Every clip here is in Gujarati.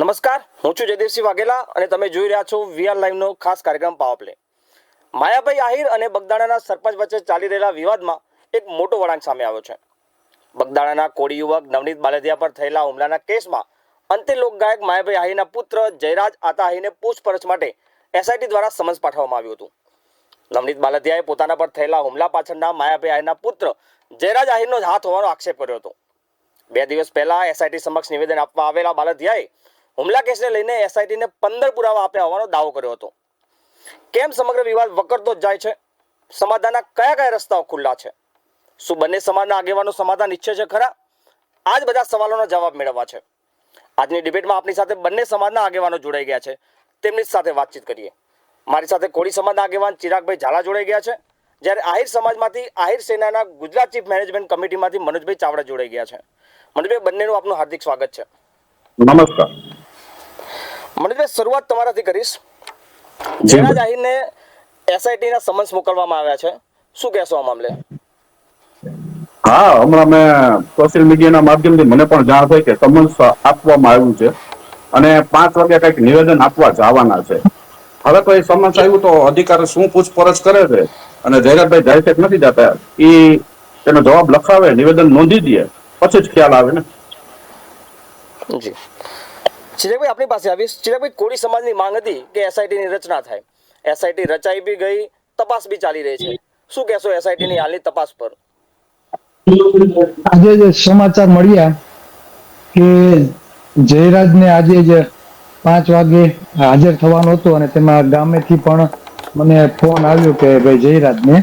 નમસ્કાર, હું છું જયદેવસિંહ વાઘેલા અને તમે જોઈ રહ્યા છો વીઆર લાઈવનો ખાસ કાર્યક્રમ પાવર માયાભાઈ આહિર અને બગદાણાના સરપંચ વચ્ચે ચાલી રહેલા વિવાદમાં એક મોટો વળાંક સામે આવ્યો છે. બગદાણાના કોળી યુવક નવનીત બાલધિયા પર થયેલા હુમલાના કેસમાં અંતે લોકગાયક માયાભાઈ આહિરના પુત્ર જયરાજ આતા આહિરને પૂછપરછ માટે એસઆઈટી દ્વારા સમન્સ પાઠવવામાં આવ્યું હતું. નવનીત બાલધિયાએ પોતાના પર થયેલા હુમલા પાછળના માયાભાઈ આહિરના પુત્ર જયરાજ આહિરનો હાથ હોવાનો આક્ષેપ કર્યો હતો. બે દિવસ પહેલા એસઆઈટી સમક્ષ નિવેદન આપવા આવેલા બાલદિયાએ હુમલા કેસને લઈને એસઆઈટીને પંદર પુરાવા આપ્યા હોવાનો દાવો કર્યો હતો. કેમ સમગ્ર વિવાદ વકરતો જ જાય છે? સમાધાનના કયા કયા રસ્તાઓ ખુલ્લા છે? શું બંને સમાજના આગેવાનો સમાધાન ઈચ્છે છે ખરા? આ જ બધા સવાલોનો જવાબ મેળવવા છે. આજની ડિબેટમાં આપણી સાથે બંને સમાજના આગેવાનો જોડાઈ ગયા છે. તેમની સાથે વાતચીત કરીએ. મારી સાથે કોળી સમાજના આગેવાન ચિરાગભાઈ ઝાલા જોડાઈ ગયા છે. જ્યારે આહિર સમાજમાંથી આહિર સેનાના ગુજરાત ચીફ મેનેજમેન્ટ કમિટીમાંથી મનોજભાઈ ચાવડા જોડાઈ ગયા છે. મનોજભાઈ, બંનેનું આપનું હાર્દિક સ્વાગત છે. નમસ્કાર. મનોજભાઈ શરૂઆત તમારાથી કરીશ. જેના જાહીરને એસઆઈટીના સમન્સ મોકલવામાં આવ્યા છે. શું કહેશો આ મામલે? હા હમણાં મેં સોશિયલ મીડિયાના માધ્યમથી મને પણ જાણ થઈ કે સમન્સ આપવામાં આવ્યું છે. અને પાંચ વાગે કંઈક નિવેદન આપવા જવાના છે. હવે કોઈ સમન્સ આવ્યું તો અધિકારી શું પૂછપરછ કરે છે? અને જયરાજભાઈ જાય નથી જતા? એ તેનો જવાબ લખાવે નિવેદન નોંધી દે. પછી જ ખ્યાલ આવે ને. જી. ચિરાગભાઈ આપણી પાસે આવીશ. ચિરાગભાઈ, કોળી સમાજની માંગ હતી કે એસઆઈટીની રચના થાય. એસઆઈટી રચાઈ બી ગઈ, તપાસ બી ચાલી રહી છે. શું કહેશો એસઆઈટીની હાલની તપાસ પર? આજે જે સમાચાર મળ્યા કે જયરાજને આજે જે પાંચ વાગે હાજર થવાનો હતો અને તેમાં ગામેથી પણ મને ફોન આવ્યો કે ભાઈ જયરાજને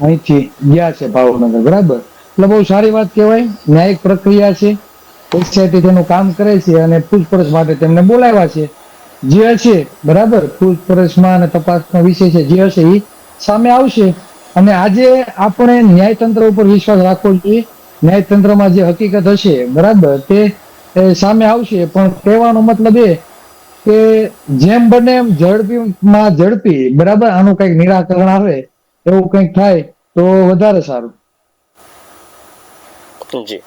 અહીંથી ગયા છે ભાવનગર, બરાબર? એટલે બહુ સારી વાત કહેવાય, ન્યાયિક પ્રક્રિયા છે. એસઆઈટી તેનું કામ કરે છે અને પૂછપરછ માટે તેમને બોલાવ્યા છે. જે હશે બરાબર? પૂછપરછમાં અને તપાસનો વિષય છે જે હશે એ સામે આવશે. અને આજે આપણે ન્યાયતંત્ર ઉપર વિશ્વાસ રાખવો જોઈએ. ન્યાયતંત્રમાં જે હકીકત હશે, બરાબર? તે સામે આવશે. પણ કહેવાનો મતલબ એ કે જેમ બને એમ ઝડપીમાં ઝડપી, બરાબર? આનું કંઈક નિરાકરણ આવે, એવું કંઈક થાય તો વધારે સારું. જી.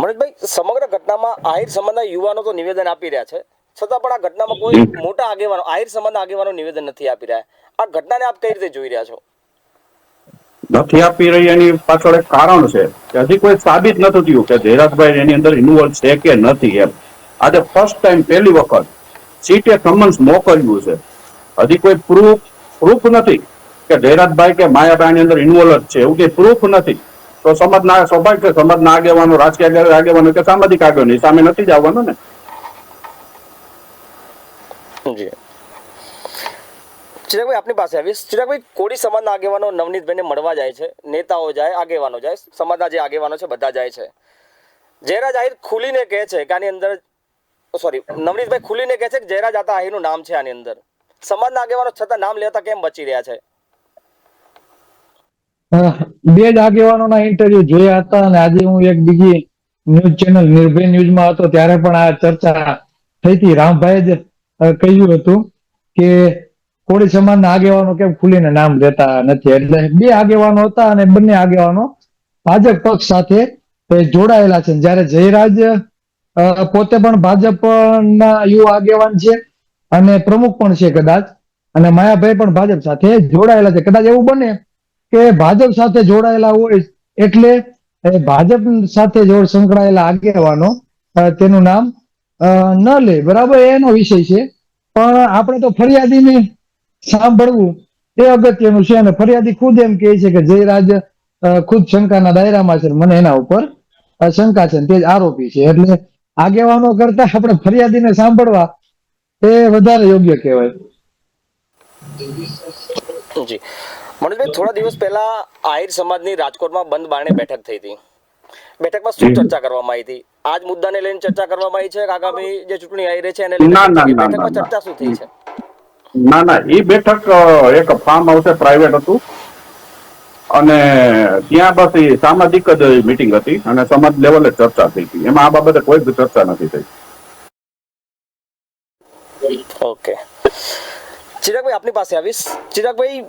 મનોજભાઈ સમગ્ર ઘટનામાં આહિર સમાજના યુવાનો તો નિવેદન આપી રહ્યા છે. છતાં પણ આ ઘટનામાં કોઈ મોટા આગેવાનો આહિર સમાજના આગેવાનો નિવેદન નથી આપી રહ્યા. આ ઘટનાને આપ કઈ રીતે જોઈ રહ્યા છો? નથી આપી રહી એની પાછળ એક કારણ છે કે હજી કોઈ સાબિત નથી થયું કે જયરાજભાઈ એની અંદર ઇન્વોલ્વ છે કે નથી એમ. આજે ફર્સ્ટ ટાઈમ પહેલી વખત સીટે સમન્સ મોકલ્યું છે. હજી કોઈ પ્રૂફ પ્રૂફ નથી કે જયરાજભાઈ કે માયાભાઈ ની અંદર ઇન્વોલ્વ છે. એવું કઈ પ્રૂફ નથી. તો સમાજના સ્વાભાવિક છે સમાજના આગેવાનો રાજકીય આગેવાનો કે સામાજિક આગેવાનો સામે નથી જ આવવાનું ને? જી. ચિરાગભાઈ આપની પાસે આવીશ ચિરાગભાઈ કોળી સમાજના આગેવાનો નવનીતભાઈને મળવા જાય છે નેતાઓ જાય આગેવાનો જાય સમાજના જે આગેવાનો છે બધા જાય છે. જયરાજ આહિર ખુલીને કહે છે કે આની અંદર સોરી નવનીતભાઈ ખુલીને કહે છે કે જયરાજ આતા આહિરનું નામ છે આની અંદર. સમાજના આગેવાનો છતાં નામ લેતા કેમ બચી રહ્યા છે? બે જ આગેવાનોના ઇન્ટરવ્યુ જોયા હતા અને આજે હું એક બીજી ન્યૂઝ ચેનલ નિર્ભય ન્યૂઝમાં હતો, ત્યારે પણ આ ચર્ચા થઈ હતી. રામભાઈ જ કહ્યું હતું કે કોળી સમાજના આગેવાનો કેમ ખુલીને નામ લેતા નથી? એટલે બે આગેવાનો હતા અને બંને આગેવાનો ભાજપ પક્ષ સાથે જોડાયેલા છે. જ્યારે જયરાજ પોતે પણ ભાજપના યુવા આગેવાન છે અને પ્રમુખ પણ છે કદાચ. અને માયાભાઈ પણ ભાજપ સાથે જોડાયેલા છે. કદાચ એવું બને કે ભાજપ સાથે જોડાયેલા હોય એટલે ભાજપ સાથે જોડ સંકળાયેલા આગેવાનો તેનું નામ ન લે. બરાબર, એનો વિષય છે. પણ આપણે તો ફરિયાદીને સાંભળવું એ અગત્યનું છે અને ફરિયાદી ખુદ એમ કહે છે કે જયરાજ ખુદ શંકાના દાયરામાં છે મને એના ઉપર શંકા છે તે જ આરોપી છે. એટલે આગેવાનો કરતા આપણે ફરિયાદીને સાંભળવા એ વધારે યોગ્ય કહેવાય. જી. મનોજભાઈ થોડા દિવસ પહેલા આહિર સમાજની રાજકોટમાં બંધ બારણે બેઠક થઈ હતી. બેઠકમાં શું ચર્ચા કરવામાં આવી હતી? આજ મુદ્દાને લઈને ચર્ચા કરવામાં આવી છે કે આગામી જે ચૂંટણી આવી રહી છે એને લઈને બેઠકમાં ચર્ચા શું થઈ છે? ના ના એ બેઠક એક ફાર્મ હાઉસે પ્રાઇવેટ હતું. અને ત્યાં બસ એ સામાજિક જ મીટિંગ હતી અને સમાજ લેવલે ચર્ચા થઈ હતી. એમાં આ બાબતે કોઈ જ ચર્ચા નથી થઈ. ઓકે. ચિરાગભાઈ આપની પાસે આવીશ? ચિરાગભાઈ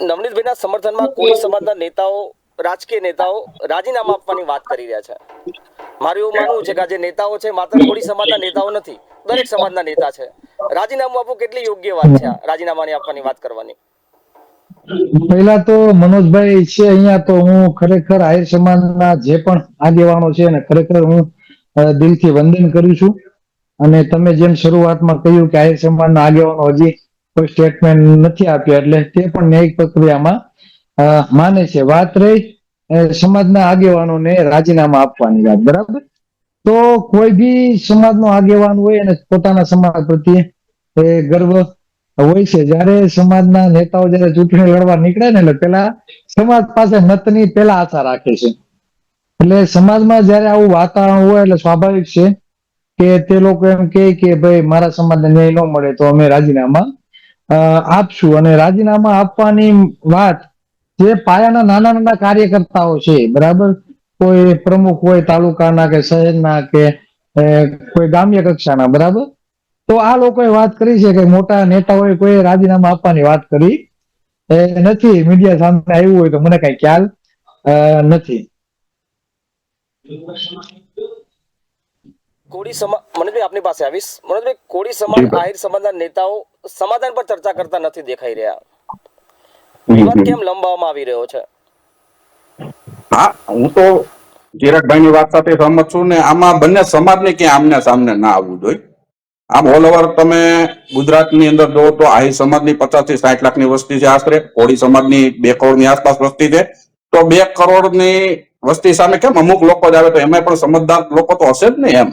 નવનીતભાઈના સમર્થનમાં કોળી સમાજના નેતાઓ, રાજકીય નેતાઓ રાજીનામા આપવાની વાત કરી રહ્યા છે. મારું એવું માનવું છે કે આ જે નેતાઓ છે, માત્ર કોળી સમાજના નેતાઓ નથી, દરેક સમાજના નેતા છે. રાજીનામું આપવું કેટલી યોગ્ય વાત છે રાજીનામાની આપવાની વાત કરવાની? પહેલા તો મનોજભાઈ છે અહીંયા તો હું ખરેખર આહિર સમાજના જે પણ આગેવાનો છે ને ખરેખર હું દિલથી વંદન કરું છું. અને તમે જેમ શરૂઆતમાં કહ્યું કે આહિર સમાજના આગેવાનો હજી કોઈ સ્ટેટમેન્ટ નથી આપ્યું. એટલે તે પણ ન્યાયિક પ્રક્રિયામાં માને છે. વાત રહી સમાજના આગેવાનોને રાજીનામા આપવાની વાત. બરાબર? તો કોઈ બી સમાજનો આગેવાન હોય અને પોતાના સમાજ પ્રત્યે ગર્વ હોય છે. જયારે સમાજના નેતાઓ જયારે ચૂંટણી લડવા નીકળે ને, એટલે પેલા સમાજ પાસે મતની પેલા આશા રાખે છે. એટલે સમાજમાં જ્યારે આવું વાતાવરણ હોય, એટલે સ્વાભાવિક છે કે તે લોકો એમ કહે કે, ભાઈ, મારા સમાજને ન્યાય ન મળે તો અમે રાજીનામા આપશું અને રાજીનામા આપવાની વાત જે પાયાના નાના નાના કાર્યકર્તાઓ છે બરાબર? કોઈ પ્રમુખ હોય તાલુકાના કે શહેરના કે કોઈ ગામ્ય કક્ષાના બરાબર? તો આ લોકોએ વાત કરી છે કે મોટા નેતાઓએ કોઈ રાજીનામા આપવાની વાત કરી. એ નથી મીડિયા સામે આવ્યું હોય તો મને કઈ ખ્યાલ નથી. કોળી સમાજ મનોજભાઈ આપની પાસે આવીશ. મનોજભાઈ કોળી સમાજ આહિર સમાજના નેતાઓ સમાધાન પર ચર્ચા કરતા નથી દેખાઈ રહ્યા. વિવાદ કેમ લંબાવવામાં આવી રહ્યો છે? હા હું તો ચિરાગભાઈ ની વાત સાથે સહમત છું ને આમાં બંને સમાજને ક્યાં આમને સામને ના આવવું જોઈએ. આમ ઓલ ઓવર તમે ગુજરાતની અંદર જો તો આહી સમાજની પચાસથી સાઠ લાખની વસ્તી છે આશરે કોળી સમાજની બે કરોડની આસપાસ વસ્તી છે. તો બે કરોડની વસ્તી સામે કેમ અમુક લોકો જ આવે તો એમાં પણ સમજદાર લોકો તો હશે જ ને એમ?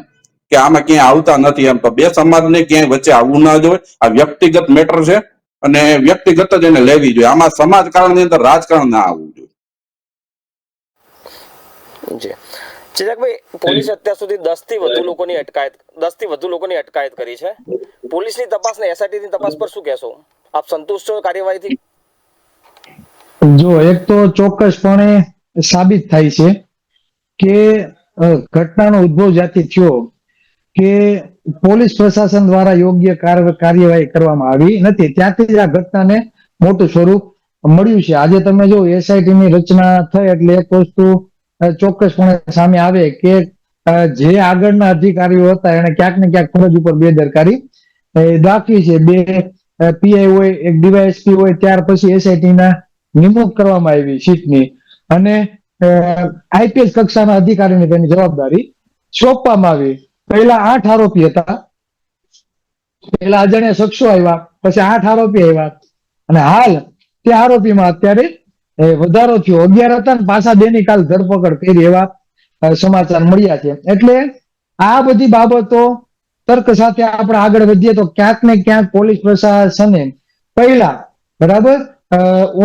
કે આમાં ક્યાંય આવતા નથી એમ. તો બે સમાજને ક્યાંય વચ્ચે આવવું ના જોઈએ. આ વ્યક્તિગત મેટર છે અને વ્યક્તિગત જ એને લેવી જોઈએ. આમાં સમાજકારણની અંદર રાજકારણ ના આવવું જોઈએ. ચિરાગભાઈ પોલીસ અત્યાર સુધી દસથી વધુ લોકોની અટકાયત દસથી વધુ લોકોની અટકાયત કરી છે. પોલીસની તપાસ ને એસઆઈટી ની તપાસ પર શું કહેશો? આપ સંતુષ્ટ છો કાર્યવાહીથી? જો એક તો ચોક્કસપણે સાબિત થાય છે કે ઘટનાનો ઉદ્ભવ જ્યાંથી થયો કે પોલીસ પ્રશાસન દ્વારા યોગ્ય કાર્યવાહી કરવામાં આવી નથી. ત્યાંથી જ આ ઘટનાને મોટું સ્વરૂપ મળ્યું છે. આજે તમે જો એસઆઈટી ની રચના થઈ એટલે એક વસ્તુ ચોક્કસપણે સામે આવે કે જે આગળના અધિકારીઓ હતા એને ક્યાંક ને ક્યાંક ફરજ ઉપર બેદરકારી દાખવી છે. બે પીઆઈ હોય, એક ડીવાયએસપી હોય, ત્યાર પછી એસઆઈટી ના નિમણૂક કરવામાં આવી સીટની. અને આઈપીએસ કક્ષાના અધિકારીને તેની જવાબદારી સોંપવામાં આવી. પહેલા આઠ આરોપી હતા. પહેલા અજાણ્યા શખ્સો આવ્યા, પછી આઠ આરોપી આવ્યા. અને હાલ તે આરોપીમાં અત્યારે વધારો થયો. અગિયાર હતા ને પાછા બેની કાલ ધરપકડ કરી એવા સમાચાર મળ્યા છે. એટલે આ બધી બાબતો તર્ક સાથે આપણે આગળ વધીએ તો ક્યાંક ને ક્યાંક પોલીસ પ્રશાસને પહેલા, બરાબર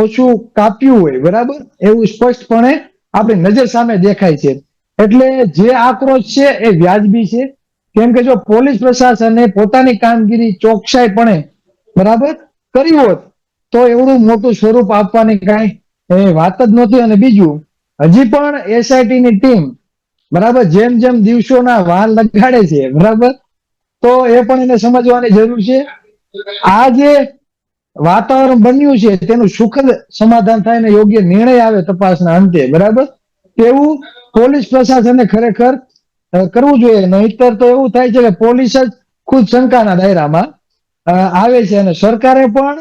ઓછું કાપ્યું હોય, બરાબર? એવું સ્પષ્ટપણે આપણી નજર સામે દેખાય છે. એટલે જે આક્રોશ છે એ વ્યાજબી છે. કેમ કે જો પોલીસ પ્રશાસને પોતાની કામગીરી ચોકસાઈપણે બરાબર કરી હોત, તો એવડું મોટું સ્વરૂપ આપવાની કાંઈ વાત જ નહોતી. અને બીજું, હજી પણ એસઆઈટી ની ટીમ બરાબર જેમ જેમ દિવસોના વાર લગાડે છે, બરાબર? તો એ પણ એને સમજવાની જરૂર છે. આ જે વાતાવરણ બન્યું છે, તેનું સુખદ સમાધાન થાય ને યોગ્ય નિર્ણય આવે તપાસના અંતે, બરાબર? તેવું પોલીસ પ્રશાસને ખરેખર કરવું જોઈએ. નહીતર તો એવું થાય છે કે પોલીસ જ ખુદ શંકાના દાયરામાં આવે છે અને સરકારે પણ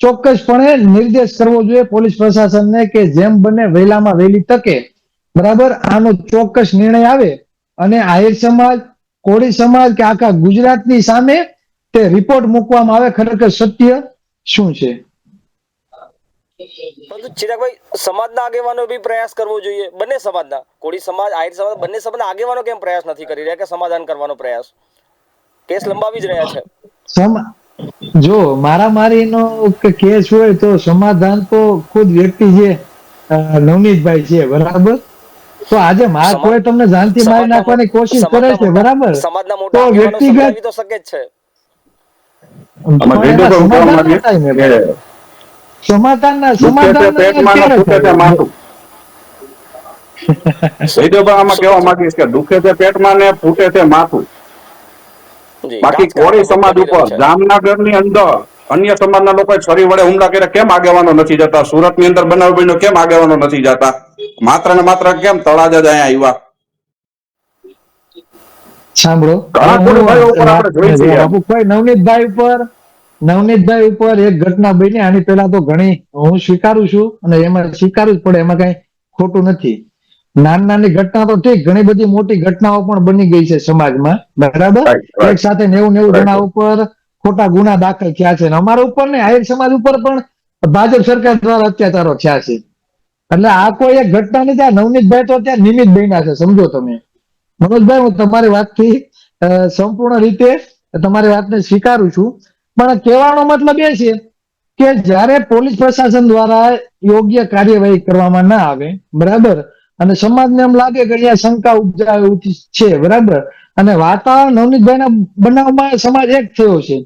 ચોક્કસપણે નિર્દેશ કરવો જોઈએ પોલીસ પ્રશાસનને કે જેમ બને વહેલામાં વહેલી તકે. બરાબર? આનો ચોક્કસ નિર્ણય આવે અને આહિર સમાજ, કોળી સમાજ કે આખા ગુજરાતની સામે તે રિપોર્ટ મૂકવામાં આવે ખરેખર સત્ય શું છે? પરંતુ ચિરાગભાઈ સમાજના આગેવાનો બી પ્રયાસ કરવો જોઈએ. બંને સમાજના. કોળી સમાજ આહિર સમાજ બંને સમાજના આગેવાનો કેમ પ્રયાસ નથી કરી રહ્યા કે સમાધાન કરવાનો પ્રયાસ? કેસ લંબાવી જ રહ્યા છે. જો મારામારીનો કેસ હોય તો સમાધાન તો ખુદ વ્યક્તિ જે નવનીતભાઈ છે બરાબર? તો આજે માર કોઈ તમને જાનથી મારી નાખવાની કોશિશ કરે છે બરાબર? તો વ્યક્તિગત તો શકે જ છે. સમાધાન માંગીશ કે દુખે પેટમાં ને ફૂટે માથું. બાકી કોળી સમાજ ઉપર જામનગરની અંદર અન્ય સમાજના લોકો છરી વડે હુમલા કરે કેમ આગેવાનો નથી જતા? સુરતની અંદર બનાવ બન્યો કેમ આગેવાનો નથી જતા? માત્ર ને માત્ર કેમ તળાજા જ અહીંયા આવ્યા? સાંભળો. ઘણા હું ઉપર આપણે જોઈ નવનીતભાઈ ઉપર નવનીતભાઈ ઉપર એક ઘટના બની આની પહેલા તો ઘણી હું સ્વીકારું છું અને એમાં સ્વીકારવું જ પડે એમાં કઈ ખોટું નથી. નાની નાની ઘટના તો ઠીક ઘણી બધી મોટી ઘટનાઓ પણ બની ગઈ છે સમાજમાં બરાબર. એક સાથે નેવું નેવું જણા ઉપર ખોટા ગુના દાખલ થયા છે અમારા ઉપર ને આહિર સમાજ ઉપર પણ ભાજપ સરકાર દ્વારા અત્યાચારો થયા છે. એટલે આ કોઈ એક ઘટના નથી આ નવનીતભાઈ તો ત્યાં નિમિત્ત બન્યા છે સમજો તમે. મનોજભાઈ હું તમારી વાતથી સંપૂર્ણ રીતે તમારી વાતને સ્વીકારું છું. પણ કહેવાનો મતલબ એ છે કે જ્યારે પોલીસ પ્રશાસન દ્વારા યોગ્ય કાર્યવાહી કરવામાં ના આવે, બરાબર? અને સમાજને એમ લાગે કે અહીંયા શંકા ઉપજાવી છે, બરાબર? અને વાતાવરણ નવનીતભાઈના બનાવમાં સમાજ એક થયો છે,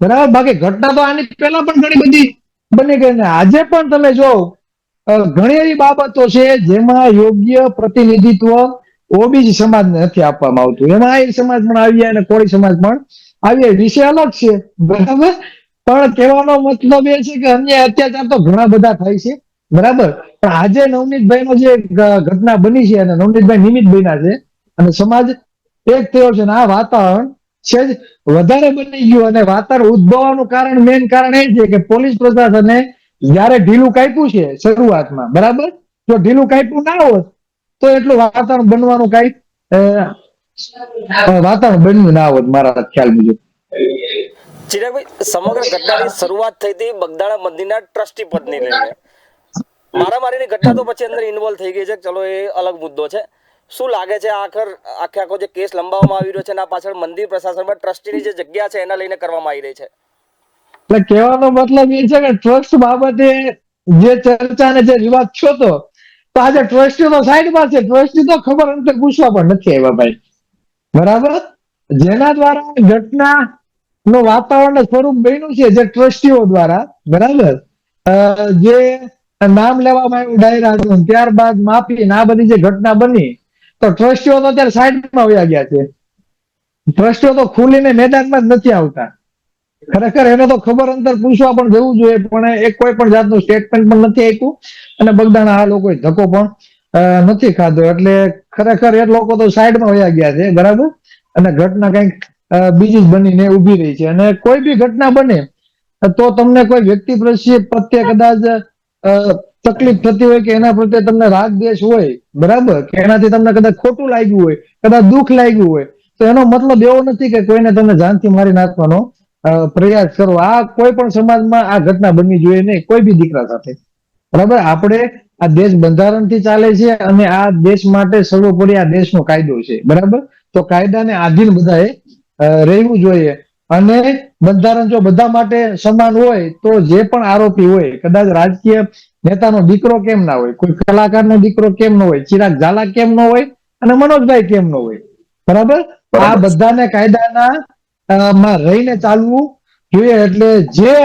બરાબર? બાકી ઘટના તો આની પહેલા પણ ઘણી બધી બની ગઈ ને આજે પણ તમે જો ઘણી એવી બાબતો છે જેમાં યોગ્ય પ્રતિનિધિત્વ ઓબીસી સમાજને નથી આપવામાં આવતું. એમાં આહિર સમાજ પણ આવ્યા અને કોળી સમાજ પણ આવ્યા વિષય અલગ છે, બરાબર? પણ કહેવાનો મતલબ એ છે કે અન્ય અત્યાચાર તો ઘણા બધા થાય છે, બરાબર? પણ આજે નવનીતભાઈ નો જે ઘટના બની છે અને નવનીતભાઈ નિમિત્ત બન્યા છે અને સમાજ એક થયો છે આ વાતાવરણ છે જ વધારે બની ગયું અને વાતાવરણ ઉદભવવાનું કારણ મેઇન કારણ એ છે કે પોલીસ પ્રશાસને જયારે ઢીલું કાપ્યું છે શરૂઆતમાં, બરાબર? જો ઢીલું કાપ્યું ના હોત તો એટલું વાતાવરણ બનવાનું કઈ વાતાવરણ બન્યું ના હોત મારા ખ્યાલ મુજબ. ચિરાગભાઈ સમગ્ર ઘટનાની શરૂઆત થઈ હતી બગદાણા મંદિરના ટ્રસ્ટી પદની લઈને. મારામારીની ઘટના તો પછી અંદર ઇન્વોલ્વ થઈ ગઈ છે. ચલો એ અલગ મુદ્દો છે. શું લાગે છે આખર આખે આખો જે કેસ લંબાવવામાં આવી રહ્યો છે એના પાછળ મંદિર પ્રશાસનમાં ટ્રસ્ટીની જે જગ્યા છે એના લઈને કરવામાં આવી રહી છે? એટલે કહેવાનો મતલબ એ છે કે ટ્રસ્ટ બાબતે જે ચર્ચા અને જે રિવાજ થયો તો તો આજે ટ્રસ્ટી તો સાઈડમાં છે. ટ્રસ્ટી તો ખબર અંતર પૂછવા પણ નથી આવ્યા ભાઈ. બરાબર? જેના દ્વારા ઘટના નું વાતાવરણ સ્વરૂપ બન્યું છે, જે ટ્રસ્ટીઓ દ્વારા, બરાબર? જે નામ લેવામાં આવ્યું ડાયરા ત્યારબાદ માફી આ બધી જે ઘટના બની, તો ટ્રસ્ટીઓ તો અત્યારે સાઈડમાં વયા ગયા છે. ટ્રસ્ટીઓ તો ખુલીને મેદાનમાં જ નથી આવતા. ખરેખર એને તો ખબર અંતર પૂછવા પણ જવું જોઈએ, પણ એક કોઈ પણ જાતનું સ્ટેટમેન્ટ પણ નથી આપ્યું. અને બગદાણા આ લોકોએ ધક્કો પણ નથી ખાધો. એટલે ખરેખર એ લોકો તો સાઈડમાં વયા ગયા છે, બરાબર? અને ઘટના કંઈક બીજી જ બનીને ઊભી રહી છે. અને કોઈ બી ઘટના બને, તો તમને કોઈ વ્યક્તિ પ્રત્યે કદાચ તકલીફ થતી હોય કે એના પ્રત્યે તમને રાગ દ્વેષ હોય, બરાબર? કે એનાથી તમને કદાચ ખોટું લાગ્યું હોય, કદાચ દુઃખ લાગ્યું હોય, તો એનો મતલબ એવો નથી કે કોઈને તમે જાનથી મારી નાખવાનો પ્રયાસ કરો. આ કોઈ પણ સમાજમાં આ ઘટના બનવી જોઈએ નહીં. કોઈ બી દીકરા સાથે. બરાબર? આપણે આ દેશ બંધારણથી ચાલે છે અને આ દેશ માટે સર્વોપરી આ દેશનો કાયદો છે. બરાબર? તો કાયદાને આધીન બધાએ રહેવું જોઈએ. અને બંધારણ જો બધા માટે સમાન હોય તો જે પણ આરોપી હોય કદાચ રાજકીય નેતાનો દીકરો કેમ ના હોય કોઈ કલાકારનો દીકરો કેમ ન હોય ચિરાગ ઝાલા કેમ ન હોય અને મનોજભાઈ કેમ ન હોય. બરાબર? આ બધાને કાયદાના માં રહીને ચાલવું જોઈએ. એટલે જે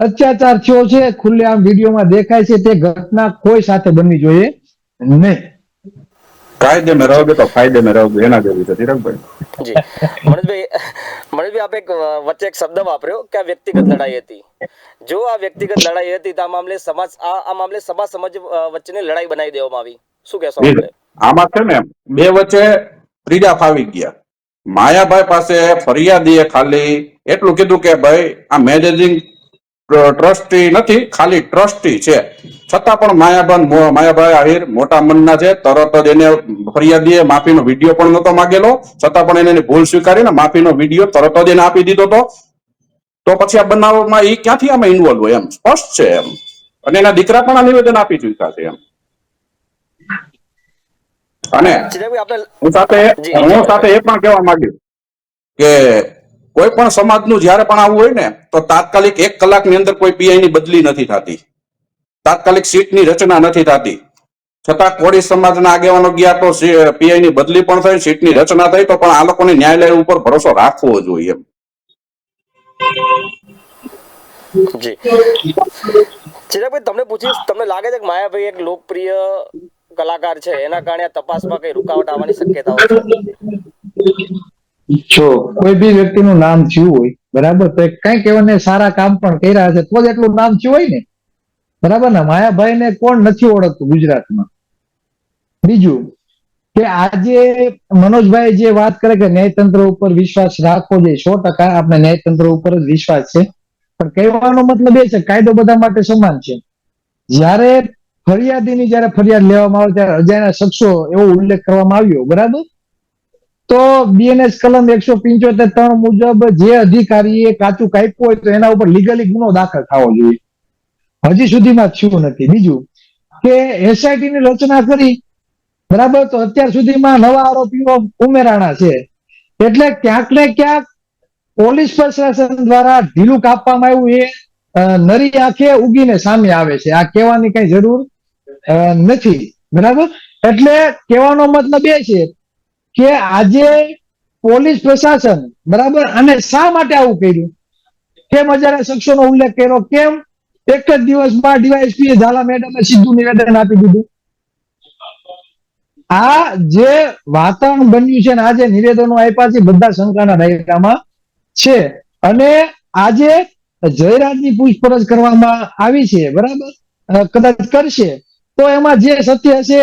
અત્યાચાર થયો છે ખુલ્લેઆમ વિડીયોમાં દેખાય છે તે ઘટના કોઈ સાથે બનવી જોઈએ નહીં. કાયદે મેં રહોગે તો ફાયદે મેં રહોગે એના જેવું છે ચિરાગભાઈ જી. મનોજભાઈ મનોજભાઈ આપે એક વચ્ચે એક શબ્દ વાપર્યો કે આ વ્યક્તિગત લડાઈ હતી. જો આ વ્યક્તિગત લડાઈ હતી તો આ મામલે સમાજ આ આ મામલે સભા સમાજ અ, વચ્ચેની લડાઈ બનાવી દેવામાં આવી. શું કહેશો આ આમાં છે ને બે વચ્ચે ત્રીજા ફાવી ગયા. માયાભાઈ પાસે ફરિયાદીએ ખાલી એટલું કીધું કે ભાઈ આ મેનેજિંગ ટ્રસ્ટી નથી ખાલી ટ્રસ્ટી છે. છતાં પણ માયાબન માયાભાઈ આહિર મોટા મનના છે. તરત જ એને ફરિયાદીએ માફીનો વીડિયો પણ નતો માગેલો. છતાં પણ એને ભૂલ સ્વીકારીને માફીનો વીડિયો તરત જ એને આપી દીધો તો તો પછી આ બનાવમાં એ ક્યાંથી આમાં ઇન્વોલ્વ હોય એમ? સ્પષ્ટ છે એમ. અને એના દીકરા પણ આ નિવેદન આપી ચૂક્યા છે એમ. અને હું સાથે હું સાથે એ પણ કહેવા માંગ્યું કે કોઈ પણ સમાજનું જ્યારે પણ આવું હોય ને, તો તાત્કાલિક એક કલાકની અંદર કોઈ પીઆઈ ની બદલી નથી થતી. તાત્કાલિક સીટની રચના નથી થતી. છતાં કોળી સમાજના આગેવાનો ગયા તો પીઆઈ ની બદલી પણ થઈ, સીટની રચના થઈ, તો પણ આ લોકોને ન્યાયાલય ઉપર ભરોસો રાખવો જોઈએ જી. ચિરાગભાઈ, તમને પૂછીશ તમને લાગે છે કે માયાભાઈ એક લોકપ્રિય કલાકાર છે? એના કારણે તપાસમાં કઈ રૂકાવટ આવવાની શક્યતાઓ છે? જો કોઈ બી વ્યક્તિનું નામ થયું હોય, બરાબર? તો કંઈક એવાને સારા કામ પણ કર્યા હશે, તો જ એટલું નામ થયું હોય ને. બરાબર ને? માયાભાઈ ને કોણ નથી ઓળખતું ગુજરાતમાં? બીજું કે આજે મનોજભાઈ જે વાત કરે કે ન્યાયતંત્ર ઉપર વિશ્વાસ રાખવો જોઈએ, સો ટકા આપણે ન્યાયતંત્ર ઉપર જ વિશ્વાસ છે. પણ કહેવાનો મતલબ એ છે, કાયદો બધા માટે સમાન છે. જ્યારે ફરિયાદીની જ્યારે ફરિયાદ લેવામાં આવે, ત્યારે અજાણ્યા શખ્સો એવો ઉલ્લેખ કરવામાં આવ્યો, બરાબર? તો બીએનએસ કલમ એકસો પંચોતેર ત્રણ મુજબ જે અધિકારીએ કાચું કાપ્યું હોય તો એના ઉપર લીગલી ગુનો દાખલ થવો જોઈએ. હજી સુધીમાં થયું નથી. બીજું કે એસઆઈટી ની રચના કરી, બરાબર? તો અત્યાર સુધીમાં નવા આરોપીઓ ઉમેરાણા છે. એટલે ક્યાંક ને ક્યાંક પોલીસ પ્રશાસન દ્વારા ઢીલું કાપવામાં આવ્યું એ નરી આંખે ઉગીને સામે આવે છે. આ કહેવાની કઈ જરૂર નથી. બરાબર? એટલે કહેવાનો મતલબ એ છે કે આજે પોલીસ પ્રશાસન, બરાબર? અને શા માટે આવું કર્યું? કેમ હજારે શખ્સોનો ઉલ્લેખ કર્યો? કેમ એક જ દિવસમાં ડીવાયએસપી ઝાલા મેડમે સીધું નિવેદન આપી દીધું? આ જે વાતાવરણ બન્યું છે ને, આ જે નિવેદનો આપ્યા છે, બધા શંકાના દાયરામાં છે. અને આજે જયરાજની પૂછપરછ કરવામાં આવી છે, બરાબર? કદાચ કરશે. તો એમાં જે સત્ય હશે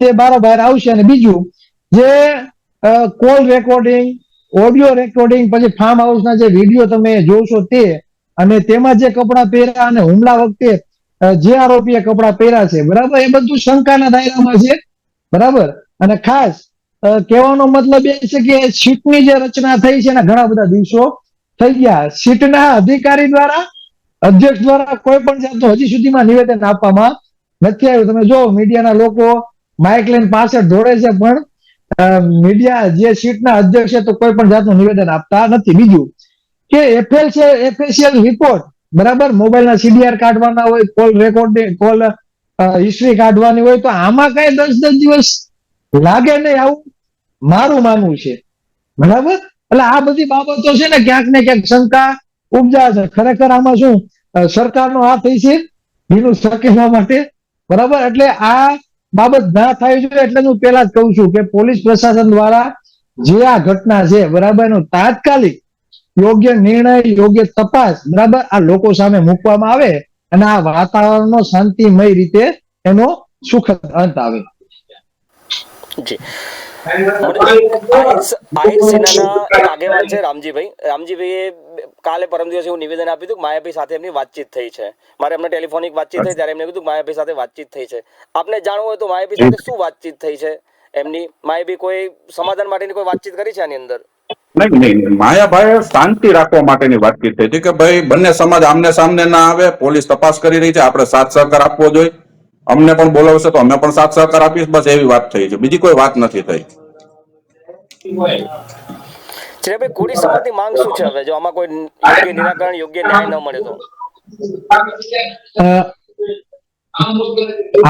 તે બારોબાર આવશે. અને બીજું જે કોલ રેકોર્ડિંગ ઓડિયો રેકોર્ડિંગ પછી ફાર્મ હાઉસના જે વીડિયો તમે જોશો તે, અને તેમાં જે કપડાં પહેર્યા અને હુમલા વખતે જે આરોપીએ કપડાં પહેર્યા છે, બરાબર? એ બધું શંકાના દાયરામાં છે, બરાબર? અને ખાસ કહેવાનો મતલબ એ છે કે સીટની જે રચના થઈ છે એના ઘણા બધા દિવસો થઈ ગયા. સીટના અધિકારી દ્વારા, અધ્યક્ષ દ્વારા કોઈ પણ જાતનું હજી સુધીમાં નિવેદન આપવામાં નથી આવ્યું. તમે જો મીડિયાના લોકો માઇક લઈને પાછળ દોડે છે પણ મીડિયા જે સીટના અધ્યક્ષ તો કોઈ પણ જાતનું નિવેદન આપતા નથી. બીજું કે એફએલ છે એફએસીએલ રિપોર્ટ બરાબર? મોબાઈલના સીડીઆર કાઢવાના હોય કોલ રેકોર્ડ કોલ હિસ્ટ્રી કાઢવાની હોય, તો આમાં કઈ દસ દસ દિવસ લાગે નહીં આવું. મારું માનવું છે. બરાબર? એટલે આ બધી બાબતો છે ને ક્યાંક ને ક્યાંક શંકા ઉપજા છે. ખરેખર આમાં શું? સરકારનો હાથ થઈ છે ભીનું શકેવા માટે. બરાબર? એટલે આ બાબત ના થાય જોઈએ એટલે હું પેલા જ કહું છું કે પોલીસ પ્રશાસન દ્વારા જે આ ઘટના છે, બરાબર, એનો તાત્કાલિક યોગ્ય નિર્ણય, યોગ્ય તપાસ, બરાબર, આ લોકો સામે મૂકવામાં આવે અને આ વાતાવરણનો શાંતિમય રીતે એનો સુખદ અંત આવે. જી. આહિર રામજીભાઈ. કાલે પરમ દિવસે નિવેદન આપ્યું હતું માયાભાઈ સાથે એમની વાતચીત થઈ છે. મારે એમને ટેલિફોનિક વાતચીત થઈ ત્યારે એમને કીધું માયાભાઈ સાથે વાતચીત થઈ છે. આપને જાણવું હોય તો માયાભાઈ સાથે શું વાતચીત થઈ છે? એમની માયાભાઈ કોઈ સમાધાન માટેની કોઈ વાતચીત કરી છે આની અંદર? માયાભાઈએ શાંતિ રાખવા માટેની વાતચીત થઈ હતી કે ભાઈ, બંને સમાજ આમને સામને ના આવે, પોલીસ તપાસ કરી રહી છે. આપણે સાથ સહકાર આપવો જોઈએ. અમને પણ બોલાવશે તો અમે પણ સાથ સહકાર આપીશ બસ એવી વાત થઈ છે. બીજી કોઈ વાત નથી થઈ. ચિરાગભાઈ કોળી સમાજની માંગ શું છે હવે? જો આમાં કોઈ યોગ્ય નિરાકરણ યોગ્ય ન્યાય ન મળે તો?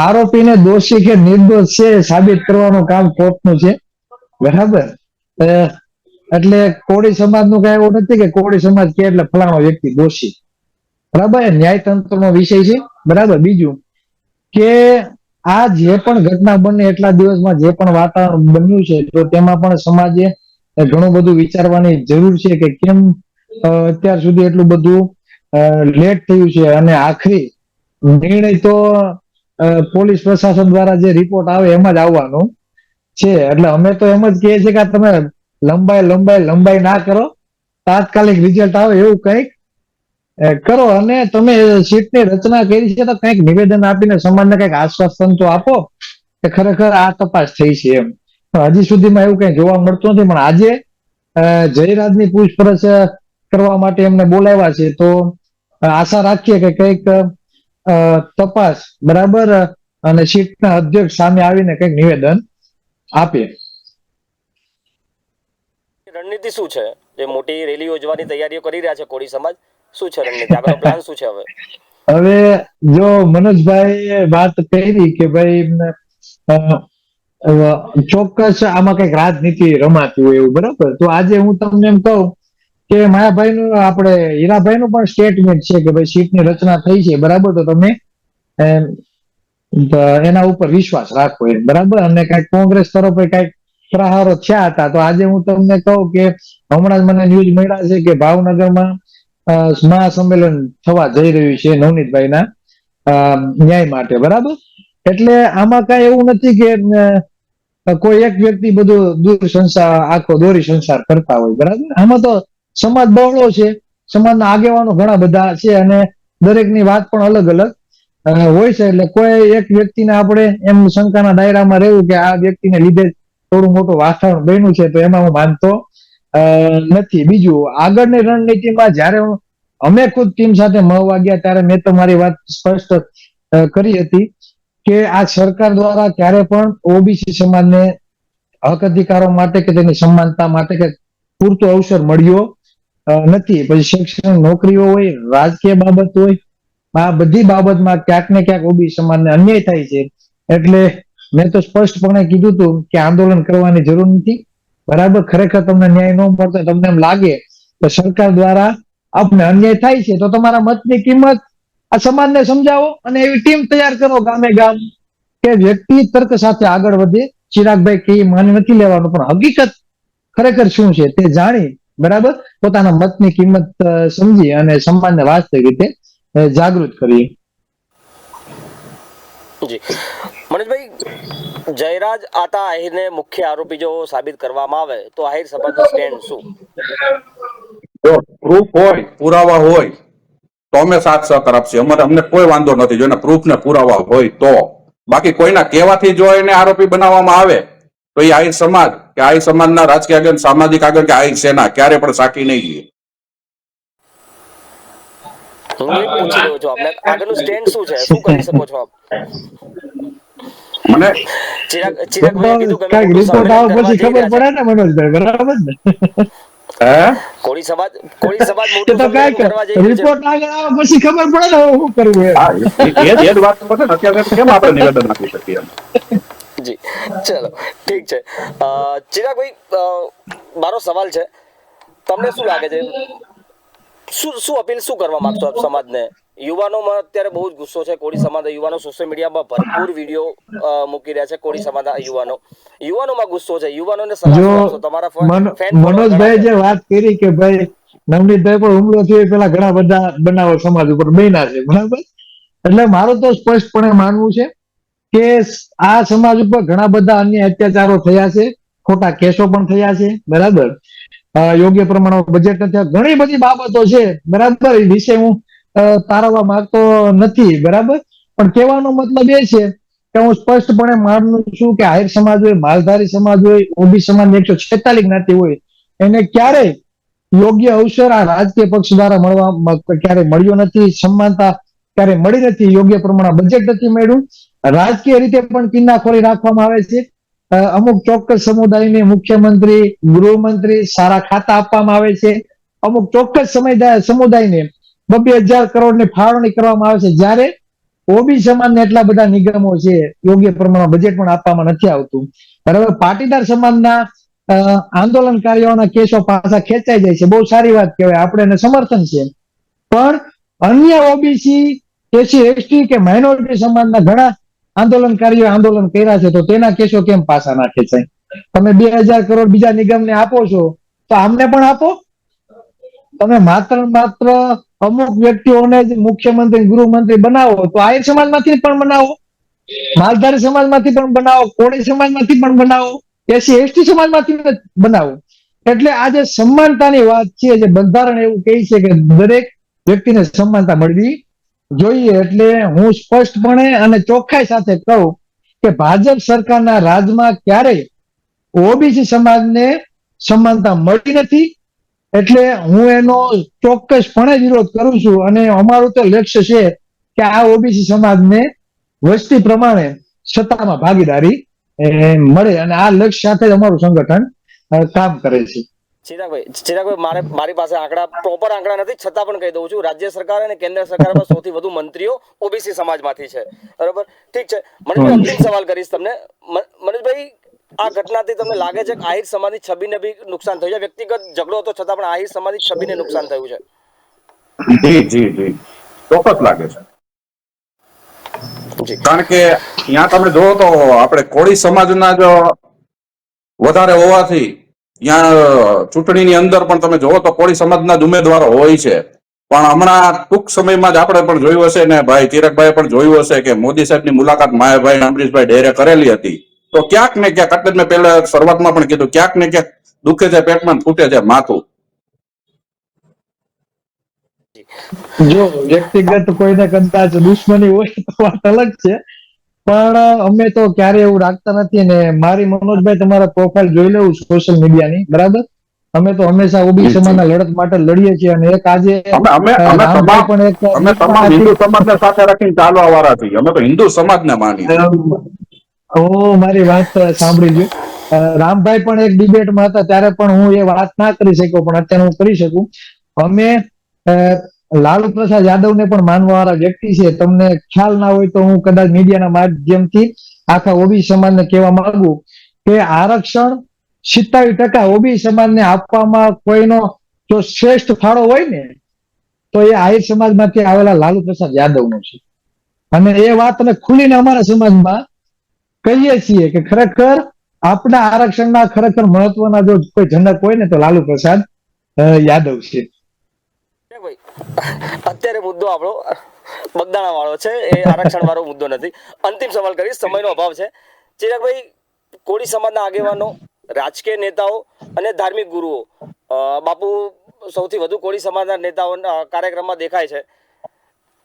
આરોપીને દોષી કે નિર્દોષ છે સાબિત કરવાનું કામ કોર્ટનું છે. બરાબર? એટલે કોળી સમાજનું કઈ એવું નથી કે કોળી સમાજ કે એટલે ફલાણો વ્યક્તિ દોષી. બરાબર? એ ન્યાયતંત્રનો વિષય છે. બરાબર? બીજું કે આ જે પણ ઘટના બને એટલા દિવસમાં જે પણ વાતાવરણ બન્યું છે, તો તેમાં પણ સમાજે ઘણું બધું વિચારવાની જરૂર છે કે કેમ અત્યાર સુધી એટલું બધું લેટ થયું છે અને આખરી નિર્ણય તો પોલીસ પ્રશાસન દ્વારા જે રિપોર્ટ આવે એમ જ આવવાનો છે. એટલે અમે તો એમ જ કહીએ છીએ કે તમે લંબાઈ લંબાઈ લંબાઈ ના કરો. તાત્કાલિક રિઝલ્ટ આવે એવું કંઈક કરો. અને તમે સીટની રચના કરી છે તો કંઈક નિવેદન આપીને સમાજને કંઈક આશ્વાસન તો આપો કે ખરેખર આ તપાસ થઈ છે એમ. પણ હજી સુધીમાં એવું કંઈ જોવા મળતું નથી, પણ આજે જયરાજની પૂછપરછ કરવા માટે એમને બોલાવ્યા છે, તો આશા રાખીએ કે કંઈક તપાસ બરાબર અને સીટના અધ્યક્ષ સામે આવીને કંઈક નિવેદન આપે. રણનીતિ શું છે? જે મોટી રેલી યોજવાની તૈયારીઓ કરી રહ્યા છે કોળી સમાજ? શું છે રણનીતિ? આપણો પ્લાન શું છે હવે? હવે જો મનોજભાઈ વાત કરી કે ભાઈ ચોક્કસ આમાં કંઈક રાજનીતિ રમાતી હોય એવું, બરાબર? તો આજે હું તમને એમ કહું કે માયાભાઈ નું આપણે હીરાભાઈ નું પણ સ્ટેટમેન્ટ છે કે ભાઈ સીટની રચના થઈ છે, બરાબર? તો તમે એના ઉપર વિશ્વાસ રાખો એમ, બરાબર? અને કંઈક કોંગ્રેસ તરફે કંઈક પ્રહારો થયા હતા, તો આજે હું તમને કહું કે હમણાં જ મને ન્યૂઝ મળ્યા છે કે ભાવનગરમાં મહાસંમેલન થવા જઈ રહ્યું છે નવનીતભાઈના ન્યાય માટે, બરાબર? એટલે આમાં કઈ એવું નથી કે કોઈ એક વ્યક્તિ બધું દૂર સંસાર, આખો દોરી સંસાર કરતા હોય, બરાબર? આમાં તો સમાજ બહોળો છે, સમાજના આગેવાનો ઘણા બધા છે અને દરેકની વાત પણ અલગ અલગ હોય છે. એટલે કોઈ એક વ્યક્તિને આપણે એમ શંકાના દાયરામાં રહેવું કે આ વ્યક્તિને લીધે થોડું મોટું વાતાવરણ બન્યું છે, તો એમાં હું માનતો નથી. બીજું, આગળની રણનીતિમાં જ્યારે અમે ખુદ ટીમ સાથે મળવા ગયા ત્યારે મેં તો મારી વાત સ્પષ્ટ કરી હતી કે આ સરકાર દ્વારા ક્યારે પણ ઓબીસી સમાજને હક અધિકારો માટે કે તેની સમાનતા માટે કે પૂરતો અવસર મળ્યો નથી. પછી શિક્ષણ નોકરીઓ હોય, રાજકીય બાબત હોય, આ બધી બાબતમાં ક્યાંક ને ક્યાંક ઓબીસી સમાજને અન્યાય થાય છે. એટલે મેં તો સ્પષ્ટપણે કીધું હતું કે આંદોલન કરવાની જરૂર નથી. બરાબર? ખરેખર તમને ન્યાય ન મળતો, તમને એમ લાગે કે સરકાર દ્વારા આપને અન્યાય થાય છે, તો તમારા મતની કિંમત આ સમાજને સમજાવો અને એવી ટીમ તૈયાર કરો ગામે ગામ કે વ્યક્તિ તર્ક સાથે આગળ વધે. ચિરાગભાઈ કે માની નથી લેવાનું, પણ હકીકત ખરેખર શું છે તે જાણી, બરાબર? પોતાના મતની કિંમત સમજી અને સમાજને વાસ્તવિક રીતે જાગૃત કરીએ જી. મનીષભાઈ જયરાજ આતા આહિરને મુખ્ય આરોપી જો સાબિત કરવામાં આવે તો આહિર સમાજનું સ્ટેન્ડ શું? જો પ્રૂફ હોય પુરાવા હોય તો અમે સાથ સહકાર આપશે. અમારે અમને કોઈ વાંધો નથી. જો એના પ્રૂફ ને પુરાવા હોય તો. બાકી કોઈના કહેવાથી જો એને આરોપી બનાવવામાં આવે તો એ આહિર સમાજ કે આહિર સમાજના રાજકીય આગળ સામાજિક આગળ કે આહિર સેના ક્યારે પણ સાકી નહીં લે. હું પૂછી રહ્યો છું આપને. આગળનું સ્ટેન્ડ શું છે? શું કરી શકો છો આપ? મને ચિરાગ ચિરાગભાઈએ કીધું કે કાંઈક રિપોર્ટ આવે પછી ખબર પડે ને મનોજભાઈ બરાબર ને હે? કોળી સમાજ કોળી સમાજ મોટું તો કાંઈક કરવા જઈ રહ્યું છે. રિપોર્ટ આગળ આવે પછી ખબર પડે ને શું કરવું એ- એ એ જ વાત છે ને અત્યારે કેમ આપણે નિવેદન આપી શકીએ જી ચલો ઠીક છે. અ, ચિરાગભાઈ મારો સવાલ છે. તમને શું લાગે છે? શું શું અપીલ શું કરવા માંગશો આપ સમાજને? યુવાનોમાં અત્યારે બહુ જ ગુસ્સો છે કોળી સમાજ યુવાનો. સોશિયલ મીડિયામાં ભરપૂર વીડિયો મૂકી રહ્યા છે કોળી સમાજ યુવાનો. યુવાનોમાં ગુસ્સો છે. યુવાનોને સલાહ તમારા મનોજભાઈ જે વાત કરી કે ભાઈ નવનીતભાઈ પર હુમલો થયો પેલા ઘણા બધા બનાવો સમાજ ઉપર બન્યા છે. બરાબર? એટલે મારું તો સ્પષ્ટપણે માનવું છે કે આ સમાજ ઉપર ઘણા બધા અન્ય અત્યાચારો થયા છે. ખોટા કેસો પણ થયા છે. બરાબર? યોગ્ય પ્રમાણમાં બજેટ નથી. ઘણી બધી બાબતો છે. બરાબર? એ વિશે હું તારવવા માંગતો નથી. બરાબર? પણ કહેવાનો મતલબ એ છે કે હું સ્પષ્ટપણે માનું છું કે આહિર સમાજ હોય, માલધારી સમાજ હોય, ઓબી સમાજ એકસો છેતાલીસ જ્ઞાતિ હોય, એને ક્યારેય યોગ્ય અવસર આ રાજકીય પક્ષ દ્વારા મળવા ક્યારે મળ્યો નથી. સમાનતા ક્યારે મળી નથી. યોગ્ય પ્રમાણે બજેટ નથી મળ્યું. રાજકીય રીતે પણ કિન્નાખોરી રાખવામાં આવે છે. અમુક ચોક્કસ સમુદાયને મુખ્યમંત્રી, ગૃહમંત્રી સારા ખાતા આપવામાં આવે છે. અમુક ચોક્કસ સમુદાય સમુદાયને બબ્બે હજાર કરોડની ફાળવણી કરવામાં આવે છે. જ્યારે ઓબી સમાજને એટલા બધા નિગમો છે, યોગ્ય પ્રમાણમાં બજેટ પણ આપવામાં નથી આવતું. બરાબર? પાટીદાર સમાજના આંદોલનકારીઓના કેસો પાછા ખેંચાઈ જાય છે. બહુ સારી વાત કહેવાય. આપણે એને સમર્થન છે. પણ અન્ય ઓબીસી એસી એસટી કે માઇનોરિટી સમાજના ઘણા આંદોલનકારીઓ આંદોલન કર્યા છે, તો તેના કેસો કેમ પાછા નાખે છે? તમે બે હજાર કરોડ બીજા નિગમને આપો છો, તો આમને પણ આપો? તમે માત્ર માત્ર અમુક વ્યક્તિઓને જ મુખ્યમંત્રી ગૃહમંત્રી બનાવો, તો આયર સમાજમાંથી પણ બનાવો. માલધારી સમાજમાંથી પણ બનાવો, કોળી સમાજમાંથી પણ બનાવો, એસી, એસટી સમાજમાંથી બનાવો. એટલે આ જે સમાનતાની વાત છે, જે બંધારણ એવું કહે છે કે દરેક વ્યક્તિને સમાનતા મળવી જોઈએ એટલે હું સ્પષ્ટપણે અને ચોખ્ખાઈ સાથે કહું કે ભાજપ સરકારના રાજમાં ક્યારેય ઓબીસી સમાજને સમાનતા મળી નથી. એટલે હું એનો ચોક્કસપણે વિરોધ કરું છું અને અમારું તો લક્ષ્ય છે કે આ ઓબીસી સમાજને વસ્તી પ્રમાણે સત્તામાં ભાગીદારી મળે અને આ લક્ષ્ય સાથે જ અમારું સંગઠન કામ કરે છે. ચિરાગભાઈ ચિરાગભાઈ મારે મારી પાસે આંકડા પ્રોપર આંકડા નથી છતાં પણ કહી દઉં છું. રાજ્ય સરકાર અને કેન્દ્ર સરકારમાં સૌથી વધુ મંત્રીઓ ઓબીસી સમાજમાંથી છે. બરાબર? ઠીક છે. મનીષભાઈ અંતિમ સવાલ કરીશ તમને. મનીષભાઈ આ ઘટનાથી તમને લાગે છે કે આહિર સમાજની છબીને બી નુકસાન થયું છે? વ્યક્તિગત ઝઘડો હતો છતાં પણ આહિર સમાજની છબીને નુકસાન થયું છે. જી જી જી. ચોક્કસ લાગે છે. કારણ કે ત્યાં તમે જોવો તો આપણે કોળી સમાજના જ વધારે હોવાથી ત્યાં ચૂંટણીની અંદર પણ તમે જોવો તો કોળી સમાજના જ ઉમેદવારો હોય છે. પણ હમણાં ટૂંક સમયમાં જ આપણે પણ જોયું હશે ને ભાઈ તિરકભાઈ પણ જોયું હશે કે મોદી સાહેબની મુલાકાત માયાભાઈ અમરીશભાઈ ડેરે કરેલી હતી. તો ક્યાંક ને ક્યાંક એટલે મેં પહેલા શરૂઆતમાં પણ કીધું, ક્યાંક ને ક્યાંક દુખે છે, પેટમાં ફૂટે છે માથું. જો વ્યક્તિગત કોઈને કદાચ દુશ્મની હોય તો વાત અલગ છે. પણ અમે તો ક્યારે એવું રાખતા નથી ને મારી મનોજભાઈ તમારા પ્રોફાઇલ જોઈ લેવું સોશિયલ મીડિયાની બરાબર? અમે તો હંમેશા ઓબી સમાજ ના સમાજના લડત માટે લડીએ છીએ અને એક આજે અમે અમે તમામ પણ એક અમે તમામ હિન્દુ સમાજને સાથે રાખીને ચાલવા વાળા છીએ. અમે તો હિન્દુ સમાજને માની હું મારી વાત સાંભળી લ્યો રામભાઈ પણ એક ડિબેટમાં હતા ત્યારે પણ હું એ વાત ના કરી શક્યો પણ અત્યારે હું કરી શકું. અમે લાલુ પ્રસાદ યાદવને પણ માનવા વાળા વ્યક્તિ છે. તમને ખ્યાલ ના હોય તો હું કદાચ મીડિયાના માધ્યમથી આખા ઓબી સમાજને કહેવા માંગુ કે આરક્ષણ સિત્તાવીસ ટકા ઓબી સમાજને આપવામાં કોઈનો જો શ્રેષ્ઠ ફાળો હોય ને, તો એ આહિર સમાજમાંથી આવેલા લાલુ પ્રસાદ યાદવનો છે. અને એ વાત અમે ખુલીને અમારા સમાજમાં કહીએ છીએ કે ખરેખર આપણા આરક્ષણના ખરેખર મહત્વના જો કોઈ જનક હોય ને, તો લાલુ પ્રસાદ યાદવ છે. અત્યારે મુદ્દો આપણો બગદાણા વાળો છે. એ આરક્ષણ વાળો મુદ્દો નથી. અંતિમ સવાલ કરીશ. સમયનો અભાવ છે. ચિરાગભાઈ, કોળી સમાજના આગેવાનો, રાજકીય નેતાઓ અને ધાર્મિક ગુરુઓ. બાપુ સૌથી વધુ કોળી સમાજના નેતાઓ કાર્યક્રમમાં દેખાય છે.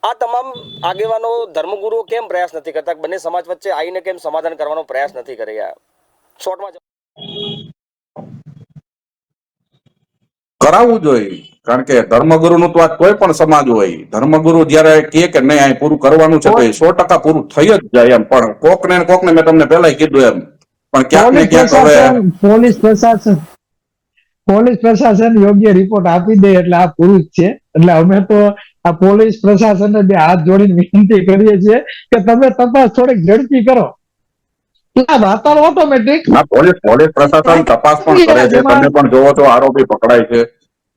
આ તમામ આગેવાનો, ધર્મગુરુઓ કેમ પ્રયાસ નથી કરતા? બંને સમાજ વચ્ચે આવીને કેમ સમાધાન કરવાનો પ્રયાસ નથી કરી રહ્યા? શોર્ટમાં જવાબ. કરાવવું જોઈએ. કારણ કે ધર્મગુરુ નું તો આ કોઈ પણ સમાજ હોય ધર્મગુરુ જયારે કહે કે નહીં અહીં પૂરું કરવાનું છે તો એ સો ટકા પૂરું થઈ જ જાય એમ. પણ કોક ને કોક ને મેં તમને પેલા કીધું એમ. પણ ક્યાંક ને પોલીસ ક્યાંક હવે પ્રશાસન પોલીસ પ્રશાસન પોલીસ પ્રશાસન યોગ્ય રિપોર્ટ આપી દે એટલે આ પૂરું જ છે. એટલે અમે તો આ પોલીસ પ્રશાસનને બે હાથ જોડીને વિનંતી કરીએ છીએ કે તમે તપાસ થોડીક ઝડપી કરો. વાતાવરણ ઓટોમેટિક ના પોલીસ પોલીસ પ્રશાસન તપાસ પણ કરે છે. તમે પણ જોવો છો આરોપી પકડાય છે.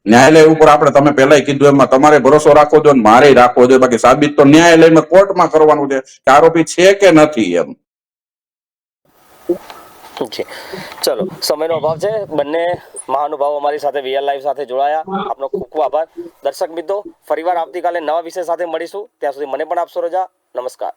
ન્યાયાલય ઉપર આપણે તમે પહેલા કીધું એમાં તમારે ભરોસો રાખવો જોઈએ મારે રાખવો જોઈએ. બાકી સાબિત તો ન્યાયાલયમાં કોર્ટમાં કરવાનું છે કે આરોપી છે કે નથી એમ. ચલો સમયનો અભાવ છે. બંને મહાનુભાવો અમારી સાથે વીઆર લાઈવ સાથે જોડાયા. આપનો ખૂબ ખૂબ આભાર. દર્શક મિત્રો ફરીવાર આવતીકાલે નવા વિષય સાથે મળીશું. ત્યાં સુધી મને પણ આપશો રજા. નમસ્કાર.